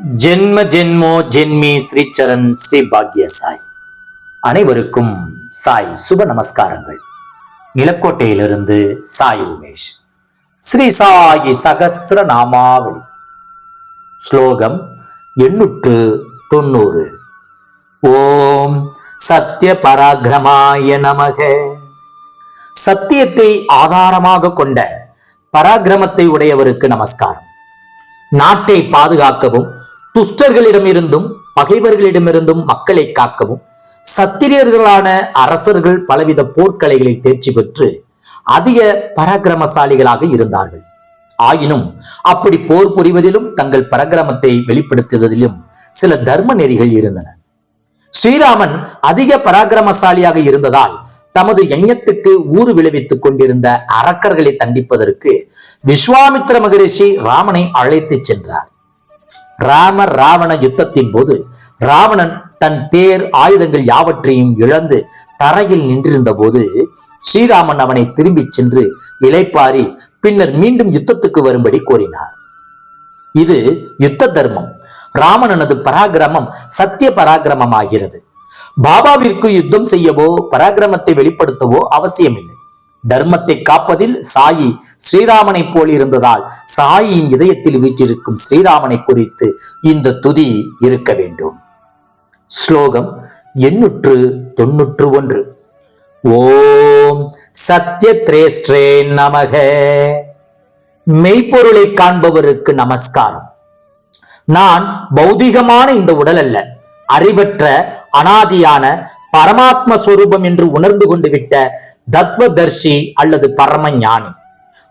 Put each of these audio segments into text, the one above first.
ஜென்ம ஜென்மோ ஜென்மி ஸ்ரீச்சரண் ஸ்ரீ பாக்ய சாய் அனைவருக்கும் சாய் சுப நமஸ்காரங்கள். நிலக்கோட்டையிலிருந்து சாய் உமேஷ். ஸ்ரீ சாயி சகசிர நாமாவளி ஸ்லோகம் எண்ணூற்று தொண்ணூறு. ஓம் சத்ய பராக்கிரமாய நமக. சத்தியத்தை ஆதாரமாக கொண்ட பராக்கிரமத்தை உடையவருக்கு நமஸ்காரம். நாட்டை பாதுகாக்கவும் துஷ்டர்களிடமிருந்தும் பகைவர்களிடமிருந்தும் மக்களை காக்கவும். சத்திரியர்களான அரசர்கள் பலவித போர்க்கலைகளில் தேர்ச்சி பெற்று அதிக பராக்கிரமசாலிகளாக இருந்தார்கள். ஆயினும் அப்படி போர் புரிவதிலும் தங்கள் பராக்கிரமத்தை வெளிப்படுத்துவதிலும் சில தர்ம நெறிகள் இருந்தன. ஸ்ரீராமன் அதிக பராக்கிரமசாலியாக இருந்ததால் தமது எண்ணத்துக்கு ஊறு விளைவித்துக் கொண்டிருந்த அரக்கர்களை தண்டிப்பதற்கு விஸ்வாமித்திர மகரிஷி ராமனை அழைத்துச் சென்றார். ராம ராவண யுத்தத்தின் போது ராவணன் தன் தேர் ஆயுதங்கள் யாவற்றையும் இழந்து தரையில் நின்றிருந்த போது ஸ்ரீராமன் அவனை திரும்பிச் சென்று இலைப்பாரி பின்னர் மீண்டும் யுத்தத்துக்கு வரும்படி கோரினார். இது யுத்த தர்மம். ராமனனது பராக்கிரமம் சத்திய பராக்கிரமம் ஆகிறது பாபாவிற்கு யுத்தம் செய்யவோ பராக்கிரமத்தை வெளிப்படுத்தவோ அவசியமில்லை. தர்மத்தை காப்பதில் சாயி ஸ்ரீராமனை போல் இருந்ததால் சாயியின் இதயத்தில் வீற்றிருக்கும் ஸ்ரீராமனை குறித்து இந்த துதி இருக்க வேண்டும். ஸ்லோகம் எண்ணூற்று தொன்னூற்று ஒன்று. ஓம் சத்ய திரேஷ்டே நமக. மெய்ப்பொருளை காண்பவருக்கு நமஸ்காரம். நான் பௌதிகமான இந்த உடல் அல்ல அறிவற்ற அனாதியான பரமாத்ம ஸ்வரூபம் என்று உணர்ந்து கொண்டு விட்ட தத்வதர்ஷி அல்லது பரம ஞானி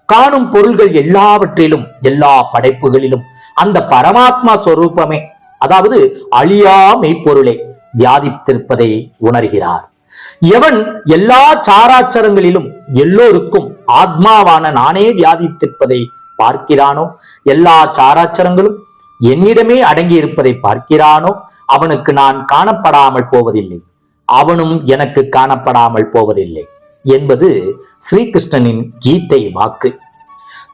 காணும் பொருள்கள் எல்லாவற்றிலும் எல்லா படைப்புகளிலும் அந்த பரமாத்மா ஸ்வரூபமே அதாவது அழியா மெய்ப்பொருளை தியாதித்திருப்பதை உணர்கிறார். எவன் எல்லா சாராச்சரங்களிலும் எல்லோருக்கும் ஆத்மாவான நானே வியாதித்திருப்பதை பார்க்கிறானோ? எல்லா சாராச்சரங்களும் என்னிடமே அடங்கி இருப்பதை பார்க்கிறானோ? அவனுக்கு நான் காணப்படாமல் போவதில்லை. அவனும் எனக்கு காணப்படாமல் போவதில்லை என்பது ஸ்ரீகிருஷ்ணனின் கீதை வாக்கு.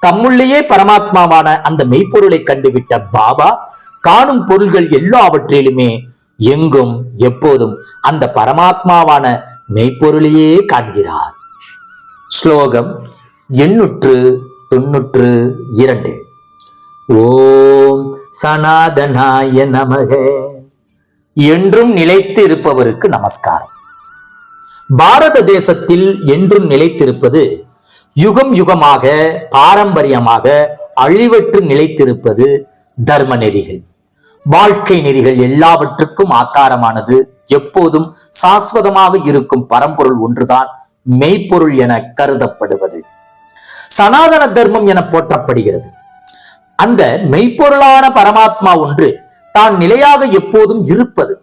தம்முள்ளேயே பரமாத்மாவான அந்த மெய்ப்பொருளை கண்டுவிட்ட பாபா காணும் பொருள்கள் எல்லாவற்றிலுமே எங்கும் எப்போதும் அந்த பரமாத்மாவான மெய்ப்பொருளையே காண்கிறார். ஸ்லோகம் எண்ணூற்று தொன்னூற்று இரண்டு. ஓம் சனாதனாய நமக. என்றும் நிலைத்து இருப்பவருக்கு நமஸ்காரம். பாரத தேசத்தில் என்றும் நிலைத்திருப்பது யுகம் யுகமாக பாரம்பரியமாக அழிவற்று நிலைத்திருப்பது தர்ம நெறிகள். வாழ்க்கை நெறிகள் எல்லாவற்றுக்கும் ஆத்தாரமானது எப்போதும் சாஸ்வதமாக இருக்கும் பரம்பொருள் ஒன்றுதான் மெய்ப்பொருள் என கருதப்படுவது. சனாதன தர்மம் என போற்றப்படுகிறது. அந்த மெய்ப்பொருளான பரமாத்மா ஒன்று தான் நிலையாக எப்போதும் இருப்பது.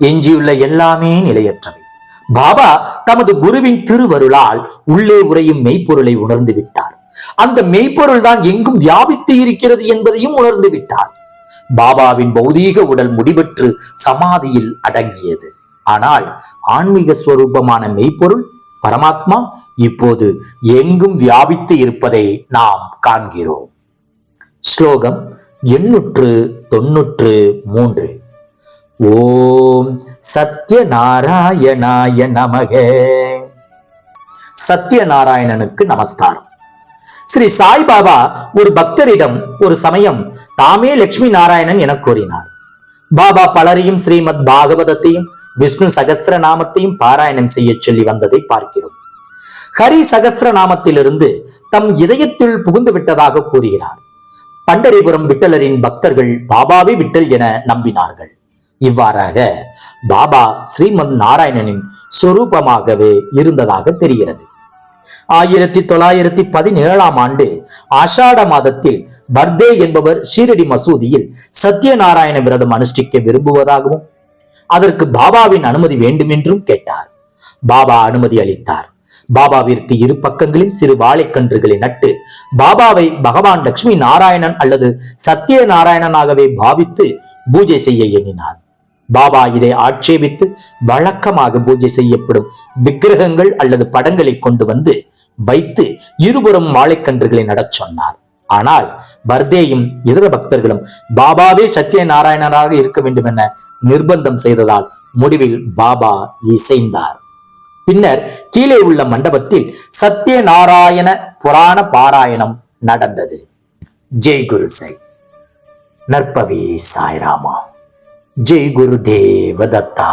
எஞ்சியுள்ள எல்லாமே நிலையற்றவை. பாபா தமது குருவின் திருவருளால் உள்ளே உரையும் மெய்ப்பொருளை உணர்ந்து விட்டார். அந்த மெய்ப்பொருள் தான் எங்கும் வியாபித்து இருக்கிறது என்பதையும் உணர்ந்து விட்டார். பாபாவின் பௌதீக உடல் முடிவற்று சமாதியில் அடங்கியது. ஆனால் ஆன்மீக ஸ்வரூபமான மெய்ப்பொருள் பரமாத்மா இப்போது எங்கும் வியாபித்து இருப்பதை நாம் காண்கிறோம். ஸ்லோகம் எண்ணூற்று தொன்னூற்று மூன்று. ஓம் சத்யநாராயணாய நமக. சத்யநாராயணனுக்கு நமஸ்காரம். ஸ்ரீ சாய்பாபா ஒரு பக்தரிடம் ஒரு சமயம் தாமே லட்சுமி நாராயணன் என கூறினார். பாபா பலரையும் ஸ்ரீமத் பாகவதத்தையும் விஷ்ணு சகஸ்ர நாமத்தையும் பாராயணம் செய்ய சொல்லி வந்ததை பார்க்கிறோம். ஹரி சகசிர நாமத்திலிருந்து தம் இதயத்தில் புகுந்து விட்டதாக கூறுகிறார். பண்டரிபுரம் விட்டலரின் பக்தர்கள் பாபாவே விட்டல் என நம்பினார்கள். இவ்வாறாக பாபா ஸ்ரீமத் நாராயணனின் சொரூபமாகவே இருந்ததாக தெரிகிறது. ஆயிரத்தி தொள்ளாயிரத்தி பதினேழாம் ஆண்டு ஆஷாட மாதத்தில் பர்தே என்பவர் ஷீரடி மசூதியில் சத்யநாராயண விரதம் அனுஷ்டிக்க விரும்புவதாகவும் அதற்கு பாபாவின் அனுமதி வேண்டும் என்றும் கேட்டார். பாபா அனுமதி அளித்தார். பாபாவிற்கு இரு பக்கங்களில் சிறு வாழைக்கன்றுகளை நட்டு பாபாவை பகவான் லட்சுமி நாராயணன் அல்லது சத்திய நாராயணனாகவே பாவித்து பூஜை செய்ய எண்ணினார். பாபா இதை ஆட்சேபித்து வழக்கமாக பூஜை செய்யப்படும் விக்கிரகங்கள் அல்லது படங்களை கொண்டு வந்து வைத்து இருபுறம் வாழைக்கன்றுகளை நடச் சொன்னார். ஆனால் பர்தேயும் இதர பக்தர்களும் பாபாவே சத்திய நாராயணராக இருக்க வேண்டும் என நிர்பந்தம் செய்ததால் முடிவில் பாபா இசைந்தார். பின்னர் கீழே உள்ள மண்டபத்தில் சத்யநாராயண புராண பாராயணம் நடந்தது. ஜெய் குரு சை நற்பவி சாய்ராமா. ஜெய் குரு தேவதத்தா